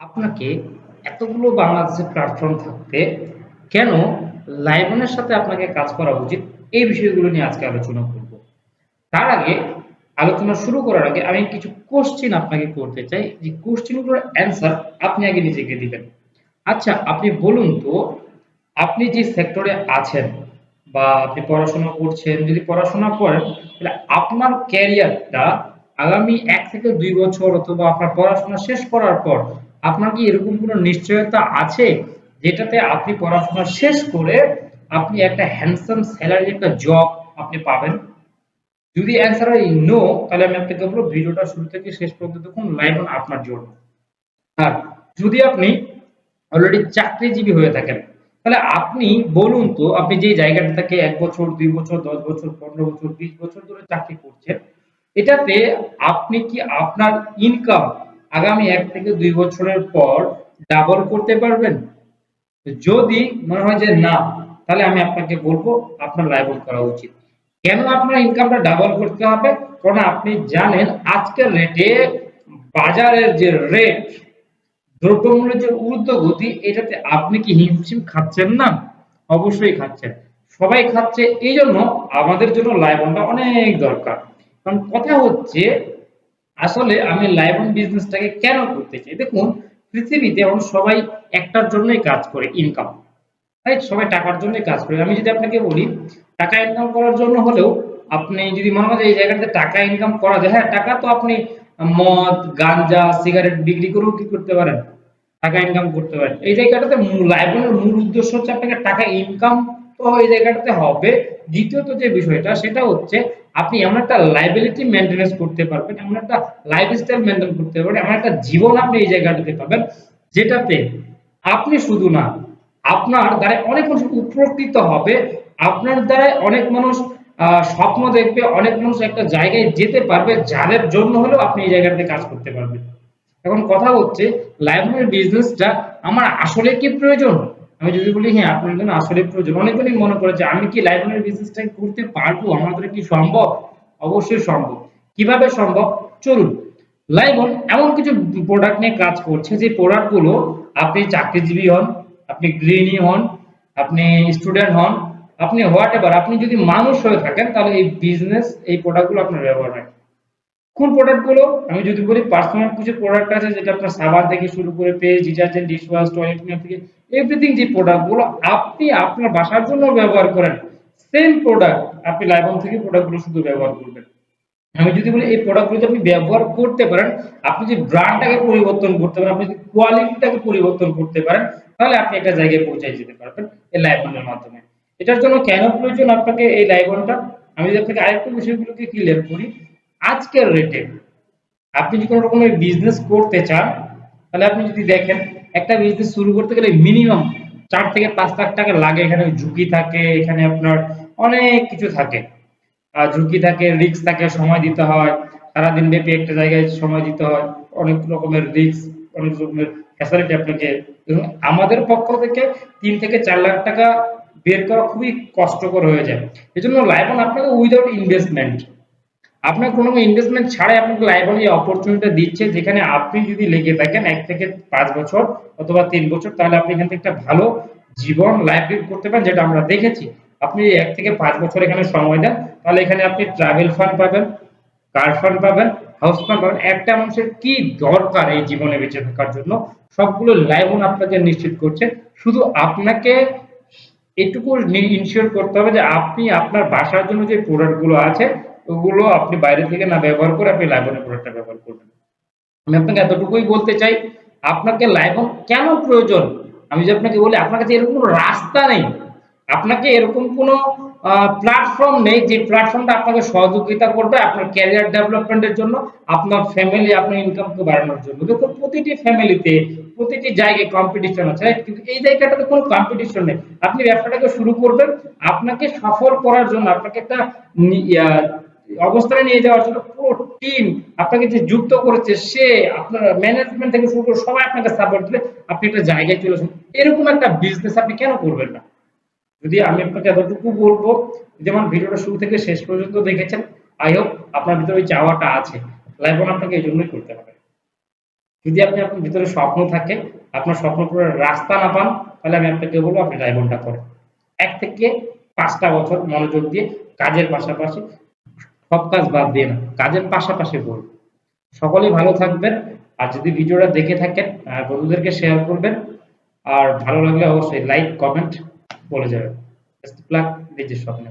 আপনাকে এতগুলো বাংলাদেশের প্ল্যাটফর্ম থাকতে কেন লাইবনের সাথে আপনাকে কাজ করা উচিত? এই বিষয়গুলো নিয়ে আজকে আলোচনা করব। তার আগে আলোচনা শুরু করার আগে আমি কিছু কোশ্চেন আপনাকে করতে চাই। যে কোশ্চেনগুলোর অ্যান্সার আপনি আগে নিজেকে দিবেন। আচ্ছা আপনি বলুন তো, আপনি যে সেক্টরে আছেন বা আপনি পড়াশোনা করছেন, যদি পড়াশোনা করেন, তাহলে আপনার ক্যারিয়ারটা আগামী এক থেকে দুই বছর অথবা আপনার পড়াশোনা শেষ করার পর আপনার কি এরকম কোনো নিশ্চয়তা আছে যেটাতে আপনি পড়াশোনা শেষ করে আপনি একটা হ্যান্ডসাম স্যালারি একটা জব আপনি পাবেন? যদি অ্যান্সার হয় নো তাহলে আমি আপনাকে বলব ভিডিওটা শুরু থেকে শেষ পর্যন্ত দেখুন লাইভ আপনার জন্য। আর যদি আপনি অলরেডি চাকরিজীবী হয়ে থাকেন, তাহলে আপনি বলুন তো, আপনি যে জায়গাটা থেকে এক বছর, দুই বছর, দশ বছর, পনেরো বছর, বিশ বছর ধরে চাকরি করছেন এটাতে আপনি কি আপনার ইনকাম আগামী এক থেকে দুই বছরের পর ডাবল করতে পারবেন? যদি মনে হয় যে না, তাহলে আমি আপনাকে বলব আপনার লাইভ করা উচিত। কেন আপনার ইনকামটা ডাবল করতে হবে? কারণ আপনি জানেন আজকের রেটে বাজারের যে রেট দ্রব্যমূল্যের যে ঊর্ধ্বগতি, এটাতে আপনি কি হিমশিম খাচ্ছেন না? অবশ্যই খাচ্ছেন। সবাই খাচ্ছে এই জন্য আমাদের জন্য লাইবনটা অনেক দরকার। কারণ কথা হচ্ছে, আসলে আমি লাইবন বিজনেসটাকে কেন করতে চাই? দেখুন, পৃথিবীতে এখন সবাই একটার জন্যই কাজ করে ইনকাম রাইট সবাই টাকার জন্যই কাজ করে। আমি যদি আপনাকে বলি, টাকা ইনকাম করার জন্য হলেও আপনি যদি মনে হয় এই জায়গাটাতে টাকা ইনকাম করা যায় হ্যাঁ টাকা তো আপনি মদ, গাঞ্জা সিগারেট বিক্রি করেও কি করতে পারেন? টাকা ইনকাম করতে পারেন। এই জায়গাটাতে লাইবনের মূল উদ্দেশ্য হচ্ছে আপনাকে টাকা ইনকাম তো এই জায়গাটাতে হবে। দ্বিতীয়ত যে বিষয়টা, সেটা হচ্ছে আপনি এমন একটা লাইবিলিটি মেনটেনেন্স করতে পারবেন, এমন একটা লাইফস্টাইল মেনটেন করতে পারবেন, এমন একটা জীবন আপনি এই জায়গাটাতে পাবেন, যেটাতে আপনি শুধু না, আপনার দ্বারা অনেক মানুষ উপকৃত হবে, আপনার দ্বারা অনেক মানুষ স্বপ্ন দেখবে, অনেক মানুষ একটা জায়গায় যেতে পারবে, যাদের জন্য হলেও আপনি এই জায়গাটাতে কাজ করতে পারবেন। এখন কথা হচ্ছে লাইব্রেরি বিজনেসটা আমার আসলে কি প্রয়োজন? আমি যদি বলি হ্যাঁ আপনার জন্য আসলে প্রয়োজন। অনেকজনই মনে করে যে, আমি কি লাইব্রেরি বিজনেসটা করতে পারব? আমার কি সম্ভব? অবশ্যই সম্ভব। কীভাবে সম্ভব? চলুন। লাইবন এমন কিছু প্রোডাক্ট নিয়ে কাজ করছে, যে প্রোডাক্টগুলো আপনি চাকরিজীবী হন, আপনি গৃহিণী হন, আপনি স্টুডেন্ট হন, আপনি হোয়াট এভার আপনি যদি মানুষ হয়ে থাকেন, তাহলে এই বিজনেস এই প্রোডাক্টগুলো আপনার ব্যবহার হয়। কোন প্রোডাক্টগুলো, আমি যদি বলি পার্সোনাল কিছু প্রোডাক্ট আছে যেটা আপনার সাবান থেকে শুরু করে paste detergent dish wash toilet cleaner থেকে এভরিথিং যে প্রোডাক্টগুলো আপনি আপনার বাসার জন্য ব্যবহার করেন সেম প্রোডাক্ট আপনি লাইবন থেকে প্রোডাক্টগুলো শুধু ব্যবহার করবেন। আমি যদি বলি এই প্রোডাক্টগুলো আপনি ব্যবহার করতে পারেন, আপনি যদি ব্র্যান্ডটাকে পরিবর্তন করতে পারেন, আপনি যদি কোয়ালিটিটাকে পরিবর্তন করতে পারেন, তাহলে আপনি একটা জায়গায় পৌঁছে যেতে পারবেন এই লাইবনের মাধ্যমে। এটার জন্য কেন প্রয়োজন আপনাকে এই লাইবনটা আমি যদি আপনাকে আরেকটু বিষয়গুলোকে ক্লিয়ার করি আজকের রেটে আপনি যদি কোনো রকমের বিজনেস করতে চান, তাহলে আপনি যদি দেখেন, একটা বিজনেস শুরু করতে গেলে মিনিমাম চার থেকে পাঁচ লাখ টাকা লাগে। এখানে ঝুঁকি থাকে, এখানে আপনার অনেক কিছু থাকে। ঝুঁকি থাকে রিস্ক থাকে, সময় দিতে হয়। সারাদিন ব্যাপী একটা জায়গায় সময় দিতে হয়। অনেক রকমের রিস্ক অনেক রকমের ফ্যাসিলিটি আপনাকে আমাদের পক্ষ থেকে তিন থেকে চার লাখ টাকা বের করা খুবই কষ্টকর হয়ে যায়। এজন্য লাইবন আপনাকে উইদাউট ইনভেস্টমেন্ট আপনার কোনো ইনভেস্টমেন্ট ছাড়াই আপনাকে লাইবন এই অপরচুনিটি দিচ্ছে, যেখানে আপনি যদি লেগে থাকেন এক থেকে পাঁচ বছর অথবা তিন বছর, তাহলে আপনি এখান থেকে একটা ভালো জীবন লাইফ লিড করতে পারেন, যেটা আমরা দেখেছি। আপনি এক থেকে পাঁচ বছর এখানে সময় দেন, তাহলে এখানে আপনি ট্রাভেল ফান্ড পাবেন কার ফান্ড পাবেন হাউস ফান্ড পাবেন, একটা মানুষের কি দরকার এই জীবনে বেঁচে থাকার জন্য? সবগুলো লাইবন আপনাকে নিশ্চিত করছে। শুধু আপনাকে এটুকু ইনশিওর করতে হবে যে আপনি আপনার বাসার জন্য যে প্রোডাক্টগুলো আছে ওগুলো আপনি বাইরে থেকে না ব্যবহার করে আপনি লাইবনের প্রোডাক্টটা ব্যবহার করবেন। আমি আপনাকে এতটুকুই বলতে চাই, আপনাকে লাইবন কেন প্রয়োজন? আমি যদি আপনাকে বলি, আপনার কাছে এরকম কোনো রাস্তা নেই। আপনাকে এরকম কোনো প্ল্যাটফর্ম নেই যে প্ল্যাটফর্মটা আপনাকে সহযোগিতা করবে আপনার ক্যারিয়ার ডেভেলপমেন্টের জন্য, আপনার ফ্যামিলি আপনার ইনকামকে বাড়ানোর জন্য। দেখুন, প্রতিটি ফ্যামিলিতে প্রতিটি জায়গায় কম্পিটিশন আছে? কিন্তু এই জায়গাটাতে কোনো কম্পিটিশন নেই। আপনি ব্যবসাটাকে শুরু করবেন, আপনাকে সফল করার জন্য, আপনাকে একটা অবস্থানে নিয়ে যাওয়ার জন্য পুরো টিম আপনাকে যে যুক্ত করেছে, সে আপনার ম্যানেজমেন্ট থেকে শুরু করে সবাই আপনাকে সাপোর্ট দিলে আপনি একটা জায়গায় চলে আসুন। এরকম একটা বিজনেস আপনি কেন করবেন না? যদি আমি আপনাকে এতটুকু বলব, যেমন ভিডিওটা শুরু থেকে শেষ পর্যন্ত দেখেছেন আই হোপ আপনার ভিতরে ওই চাওয়াটা আছে। লাইভ আপনাকে এই জন্যই করতে হবে। যদি আপনি আপনার ভিতরে স্বপ্ন থাকে, আপনার স্বপ্ন পূরণের রাস্তা না পান, তাহলে আমি আপনাকে বলব আপনি ড্রাইভনটা করেন। এক থেকে পাঁচটা বছর মনোযোগ দিয়ে কাজের পাশাপাশি সব কাজ বাদ দিয়ে না, কাজের পাশাপাশি করুন সকলেই ভালো থাকবেন, আর যদি ভিডিওটা দেখে থাকেন বন্ধুদেরকে শেয়ার করবেন, আর ভালো লাগলে অবশ্যই লাইক কমেন্ট বলে যাবেন নিজের স্বপ্নে।